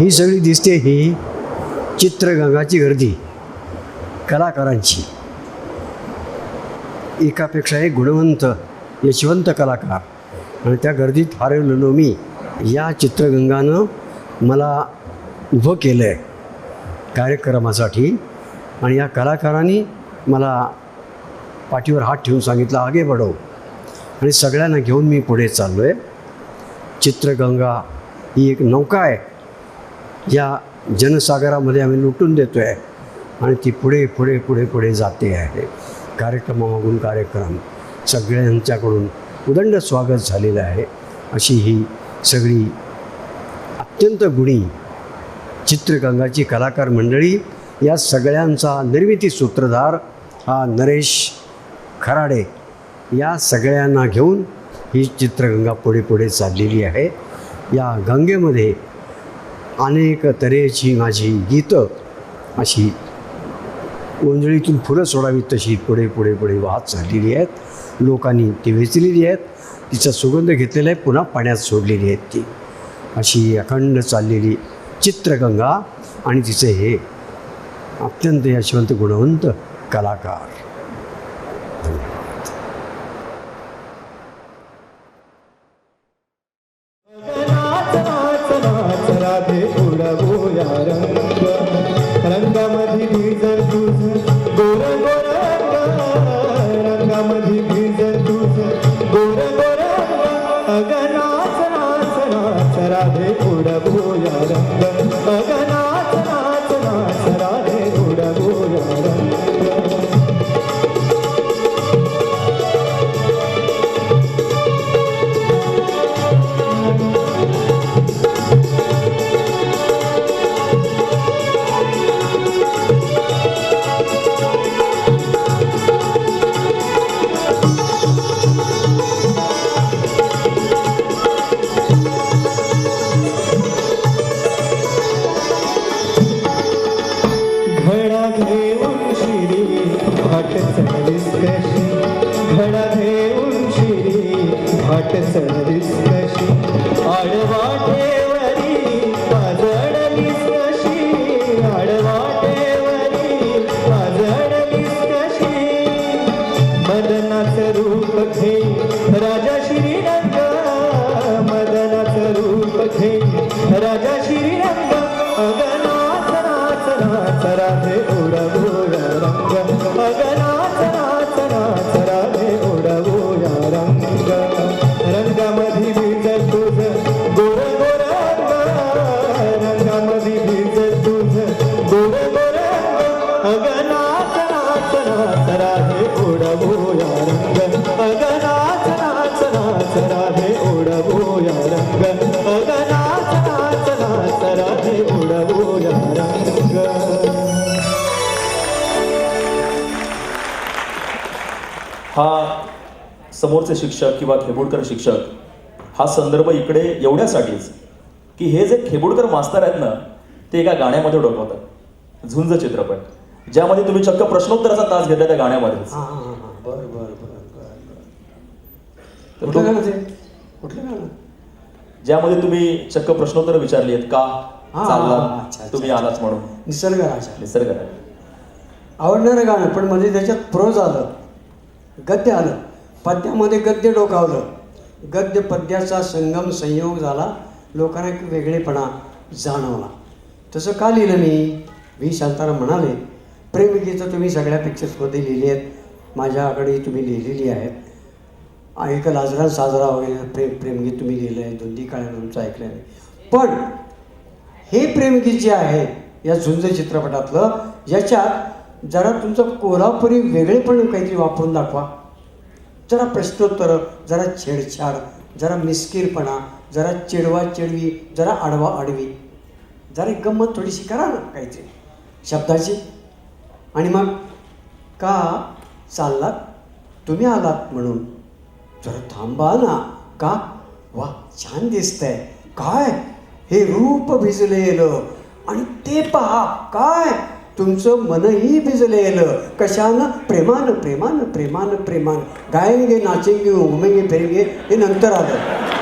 ही सगळी दिसते ही चित्रगंगाची गर्दी कलाकारांची. एकापेक्षा एक गुणवंत यशवंत कलाकार. आणि त्या गर्दीत हरवलेलो मी या चित्रगंगानं मला उभं केलं आहे कार्यक्रमासाठी. आणि या कलाकारांनी मला पाठीवर हात ठेवून सांगितलं आगे बढव. आणि सगळ्यांना घेऊन मी पुढे चाललो आहे चित्रगंगा ही एक नौका आहे. या जनसागरामध्ये आम्ही लुटून देतो आहे आणि ती पुढे पुढे पुढे पुढे जाते आहे. कार्यक्रमामागून कार्यक्रम. सगळ्यांच्याकडून उदंड स्वागत झालेलं आहे. अशी ही सगळी अत्यंत गुणी चित्रगंगाची कलाकार मंडळी या सगळ्यांचा निर्मिती सूत्रधार हा नरेश खराडे. या सगळ्यांना घेऊन ही चित्रगंगा पुढे पुढे चाललेली आहे. या गंगेमध्ये अनेक तऱ्हेची माझी गीतं अशी ओंजळीतून फुलं सोडावी तशी पुढे पुढे पुढे वाहत चाललेली आहेत. लोकांनी ती वेचलेली आहेत. तिचा सुगंध घेतलेला आहे. पुन्हा पाण्यात सोडलेली आहेत ती. अशी अखंड चाललेली चित्रगंगा आणि तिचे हे अत्यंत यशवंत गुणवंत कलाकार. levante. समोरचे शिक्षक किंवा खेबोडकर शिक्षक हा संदर्भ इकडे एवढ्यासाठीच की हे जे खेबोडकर मास्तर आहेत ना ते एका गाण्यामध्ये डोकवतात. झुंज चित्रपट ज्यामध्ये तुम्ही चक्क प्रश्नोत्तराचा तास घेतला त्या गाण्यामध्येच. हां हां हां बरं बरं बरं बरं तर कुठलं तो- गाणं ते कुठलं गाणं ज्यामध्ये तुम्ही चक्क प्रश्नोत्तर विचारली आहेत का चालला? तुम्ही. आलाच म्हणून. निसर्ग निसर्ग आवडणारं गाणं पण मध्ये त्याच्यात प्रोज आलं गद्य आलं. पद्यामध्ये गद्य डोकावलं गद्य पद्याचा संगम संयोग झाला. लोकांना एक वेगळेपणा जाणवला. तसं का लिहिलं मी? व्ही. शांताराम म्हणाले प्रेमगीतं तुम्ही सगळ्या पिक्चर्समध्ये लिहिली आहेत. माझ्याकडे तुम्ही लिहिलेली आहेत. एक लाजरा साजरा वगैरे? प्रेम प्रेमगीत तुम्ही लिहिलं आहे. दोन्ही काळ्या तुमचं ऐकलं आहे पण हे प्रेमगीत जे आहे या झुंज चित्रपटातलं याच्यात जरा तुमचं कोल्हापुरी वेगळेपण काहीतरी वापरून दाखवा. जरा प्रश्नोत्तर जरा छेडछाड जरा मिस्किरपणा जरा चिडवा चिडवी जरा आडवा आडवी. जरा एक गंमत थोडीशी करा ना काहीतरी. शब्दाची. आणि मग का चाललात? तुम्ही आलात म्हणून. जरा थांबा ना. का? वा छान दिसतंय. काय? हे रूप भिजलेलं. आणि ते पहा काय? तुमचं मनही भिजलेलं कशानं? प्रेमानं प्रेमानं प्रेमानं प्रेमानं. गायेंगे नाचेंगे उमेंगे फिरेंगे हे नंतर आलं.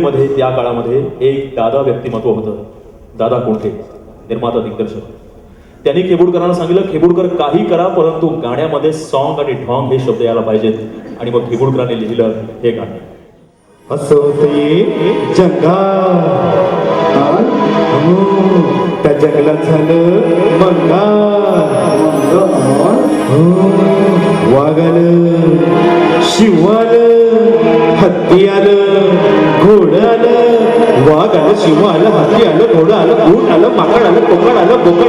मध्ये त्या काळामध्ये एक दादा व्यक्तिमत्व होतं. दादा कोणते निर्माता दिग्दर्शक. त्यांनी खेबुडकरांना सांगितलं खेबुडकर काही करा परंतु गाण्यामध्ये सॉंग आणि ढॉंग हे शब्द यायला पाहिजेत. आणि मग खेबुडकरांनी लिहिलं हे गाणं. त्या जंगलात झालं मंगा. शिवाल. हत्ती आलं घोड आलं वाघ आलं शिव आलं हत्ती आलं घोडं आलं घूट आलं माकड आलं कोकड आलं बोकड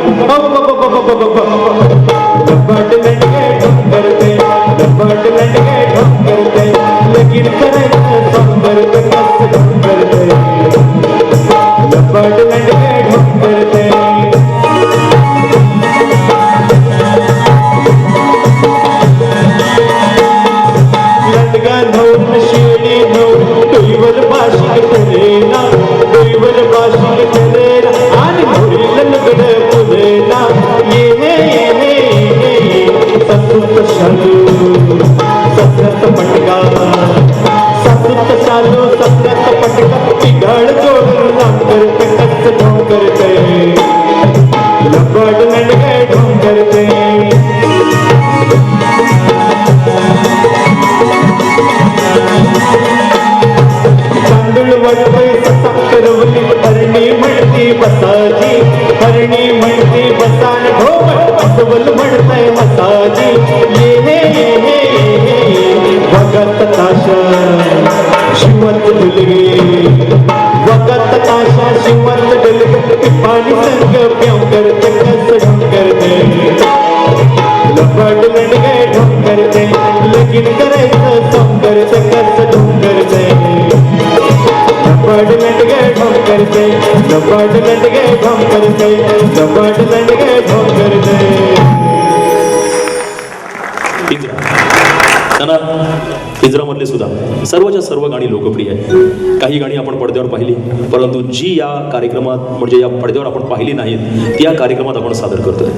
पिंजरामधले सुद्धा सर्वच्या सर्व गाणी लोकप्रिय आहेत. काही गाणी आपण पडद्यावर पाहिली परंतु जी या कार्यक्रमात म्हणजे या पडद्यावर आपण पाहिली नाहीत ती या कार्यक्रमात आपण सादर करतोय.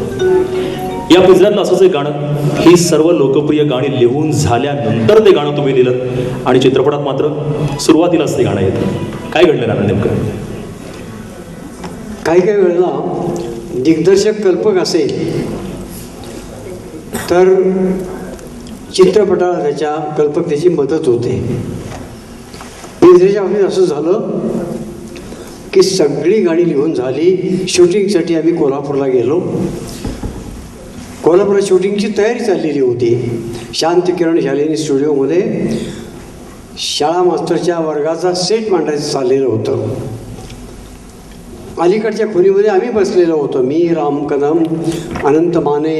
या पिंजऱ्यातलं असंच एक गाणं ही सर्व लोकप्रिय गाणी लिहून झाल्यानंतर ते गाणं तुम्ही लिहिलं आणि चित्रपटात मात्र सुरुवातीलाच ते गाणं येतं. काय घडलं गाणं नेमकं? काही काही वेळेला दिग्दर्शक कल्पक असेल तर चित्रपटाला त्याच्या कल्पकतेची मदत होते. पिंजरेच्या बाबतीत असं झालं की सगळी गाणी लिहून झाली. शूटिंगसाठी आम्ही कोल्हापूरला गेलो. कोल्हापूरला शूटिंगची तयारी चाललेली होती. शांत किरण शालिनी स्टुडिओमध्ये शाळा मास्तरच्या वर्गाचा सेट मांडायचं चाललेलं होतं. अलीकडच्या खोलीमध्ये आम्ही बसलेलो होतो. मी राम कदम अनंत माने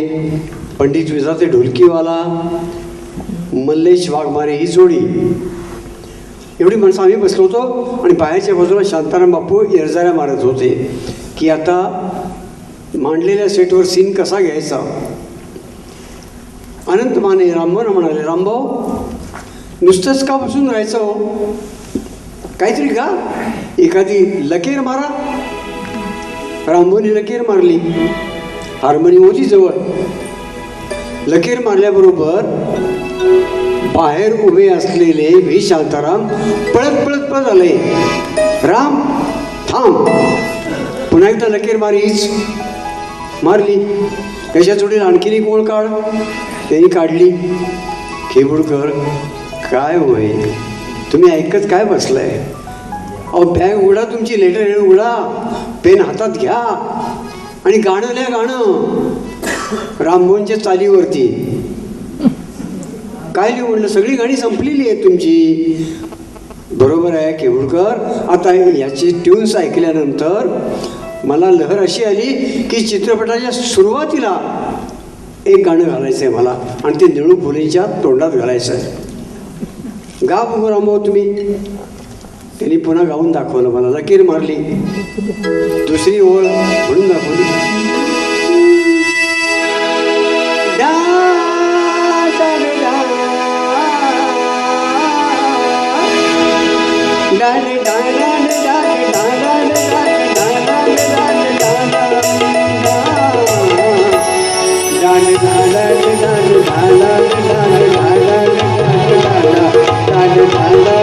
पंडित विधाते ढोलकीवाला मल्लेश वाघमारे ही जोडी. एवढी माणसं आम्ही बसलो होतो आणि बाहेरच्या बाजूला शांताराम बापू इरजाऱ्या मारत होते की आता मांडलेल्या सेटवर सीन कसा घ्यायचा? अनंत माने रामभाऊ म्हणाले रामभाऊ नुसतंच का बसून राहायचं हो? काहीतरी का एखादी लकीर मारा. रामभाऊने लकीर मारली. हार्मोनियम होती जवळ. लकीर मारल्याबरोबर बाहेर उभे असलेले व्ही शांताराम पळत पळत पळत आले. राम थांब. पुन्हा एकदा लकीर मारीच. मारली. त्याच्या जोडीला आणखीन एक ओळ काढ. त्यांनी काढली. खेबुडकर काय होय तुम्ही ऐकत काय बसलाय? अहो बॅग उघडा तुमची लेटर उघडा पेन हातात घ्या. आणि गाणं लिहा गाणं. राममोहनच्या चालीवरती. काय लिहू म्हणलं? सगळी गाणी संपलेली आहे तुमची. बरोबर आहे केवळकर. आता याची ट्यून्स ऐकल्यानंतर मला लहर अशी आली की चित्रपटाच्या सुरुवातीला एक गाणं घालायचं आहे मला आणि ते निळू फुलेच्या तोंडात घालायचं आहे गा बघू रामभाऊ तुम्ही. त्यांनी पुन्हा गाऊन दाखवलं मला. लकीर मारली. दुसरी ओळ म्हणून दाखवली. झाला झाला झाला झाला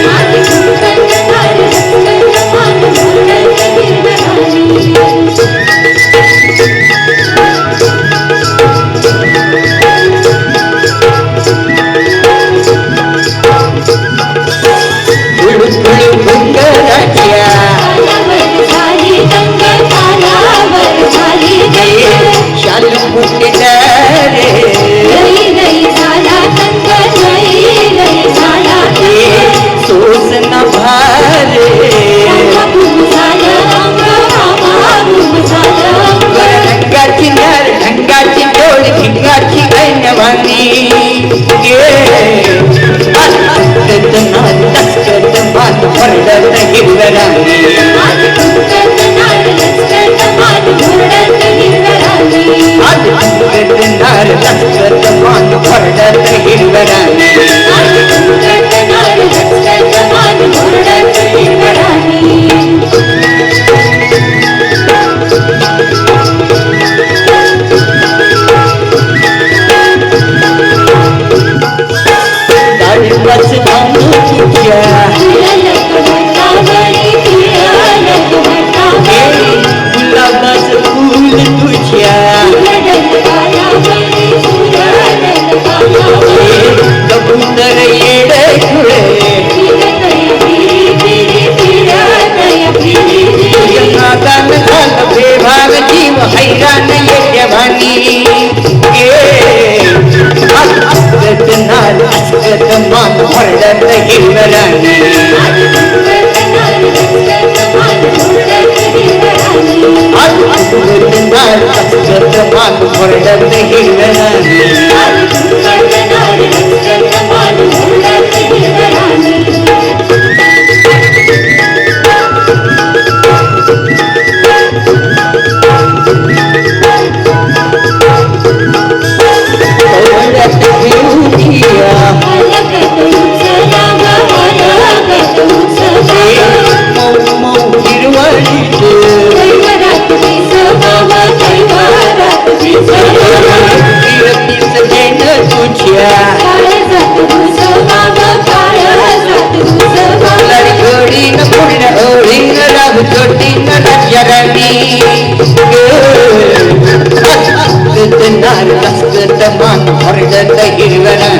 मान भरल्यात हिरव्याने मान भरल्यात हिरव्याने